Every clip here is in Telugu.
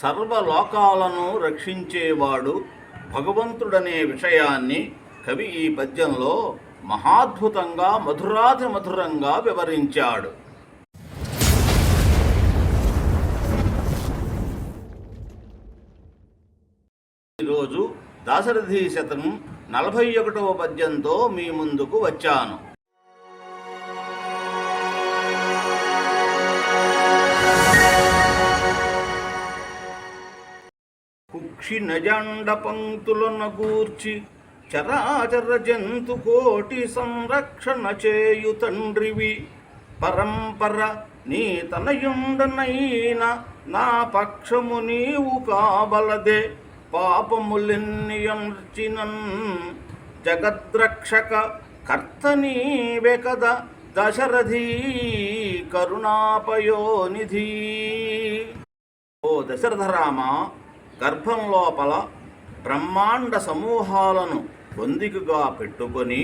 సర్వలోకాలను రక్షించేవాడు భగవంతుడనే విషయాన్ని కవి ఈ పద్యంలో మహాద్భుతంగా మధురాతి మధురంగా వివరించాడు. ఈరోజు దాశరథి శతకం నలభై ఒకటవ పద్యంతో మీ ముందుకు వచ్చాను. కుక్షి పంక్తులను గూర్చి చరాచర జంతు కోటి సంరక్షణ చేయు తండ్రివి పరంపర నీ తనయుండనైన నా పక్షము నీవు కాబలదే. పాపములెన్నియంచినన్ జగద్రక్షక కర్త నీవే కదా దశరథీ కరుణాపయోనిధి. ఓ దశరథరామ గర్భం లోపల బ్రహ్మాండ సమూహాలను పొందికగా పెట్టుకొని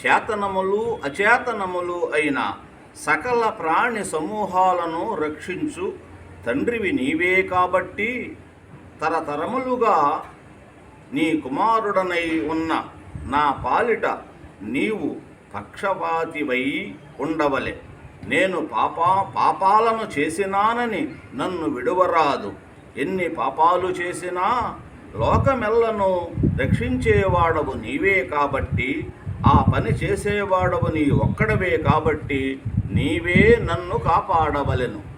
చేతనములు అచేతనములు అయిన సకల ప్రాణి సమూహాలను రక్షించు తండ్రివి నీవే కాబట్టి తరతరములుగా నీ కుమారుడనై ఉన్న నా పాలిట నీవు పక్షపాతివై ఉండవలే. నేను పాపా పాపాలను చేసినానని నన్ను విడువరాదు. ఎన్ని పాపాలు చేసినా లోకమెల్లను రక్షించేవాడవు నీవే కాబట్టి ఆ పని చేసేవాడవు నీ ఒక్కడవే కాబట్టి నీవే నన్ను కాపాడవలెను.